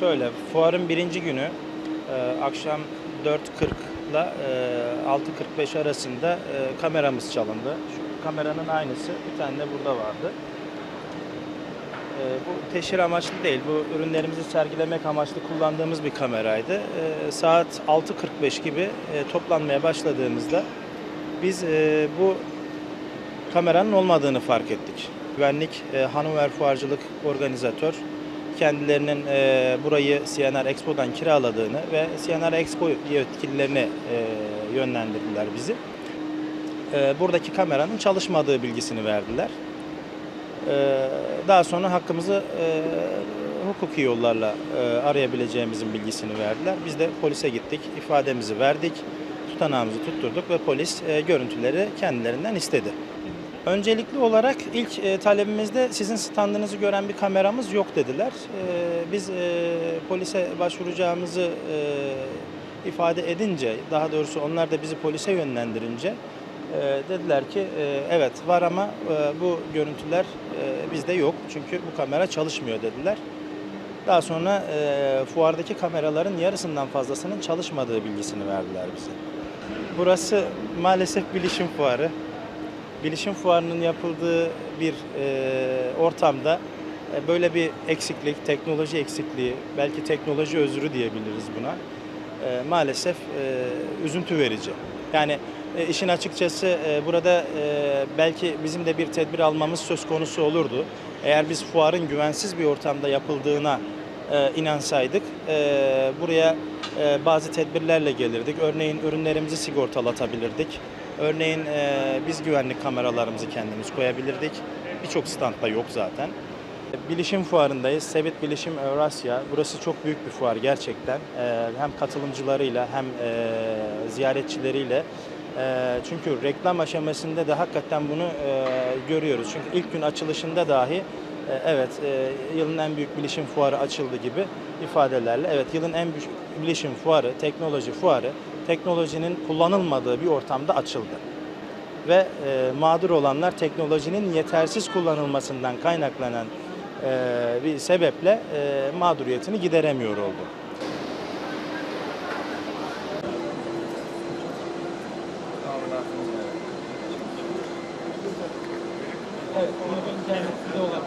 Şöyle, fuarın birinci günü e, akşam 4.40 ile e, 6.45 arasında e, kameramız çalındı. Şu kameranın aynısı bir tane de burada vardı. E, bu teşhir amaçlı değil, bu ürünlerimizi sergilemek amaçlı kullandığımız bir kameraydı. E, saat 6.45 gibi e, toplanmaya başladığımızda biz e, bu kameranın olmadığını fark ettik. Güvenlik e, Hannover Fuarcılık Organizatör kendilerinin e, burayı CNR Expo'dan kiraladığını ve CNR Expo yetkililerine e, yönlendirdiler bizi. E, buradaki kameranın çalışmadığı bilgisini verdiler. E, daha sonra hakkımızı e, hukuki yollarla e, arayabileceğimizin bilgisini verdiler. Biz de polise gittik, ifademizi verdik, tutanağımızı tutturduk ve polis e, görüntüleri kendilerinden istedi. Öncelikli olarak ilk e, talebimizde sizin standınızı gören bir kameramız yok dediler. E, biz e, polise başvuracağımızı e, ifade edince, daha doğrusu onlar da bizi polise yönlendirince e, dediler ki e, evet var ama e, bu görüntüler e, bizde yok çünkü bu kamera çalışmıyor dediler. Daha sonra e, fuardaki kameraların yarısından fazlasının çalışmadığı bilgisini verdiler bize. Burası maalesef bilişim fuarı. Bilişim fuarının yapıldığı bir e, ortamda e, böyle bir eksiklik, teknoloji eksikliği, belki teknoloji özrü diyebiliriz buna. E, maalesef üzüntü verici. Yani işin açıkçası burada belki bizim de bir tedbir almamız söz konusu olurdu. Eğer biz fuarın güvensiz bir ortamda yapıldığına inansaydık buraya bazı tedbirlerle gelirdik. Örneğin ürünlerimizi sigortalatabilirdik. Örneğin e, biz güvenlik kameralarımızı kendimiz koyabilirdik. Birçok standda yok zaten. Bilişim fuarındayız. Sevit Bilişim Evrasya. Burası çok büyük bir fuar gerçekten. E, hem katılımcılarıyla hem e, ziyaretçileriyle. E, çünkü reklam aşamasında da hakikaten bunu e, görüyoruz. Çünkü ilk gün açılışında dahi e, evet e, yılın en büyük bilişim fuarı açıldı gibi ifadelerle. Evet yılın en büyük bilişim fuarı, teknoloji fuarı teknolojinin kullanılmadığı bir ortamda açıldı. Ve e, mağdur olanlar teknolojinin yetersiz kullanılmasından kaynaklanan e, bir sebeple e, mağduriyetini gideremiyor oldu. Evet, bunu internette olarak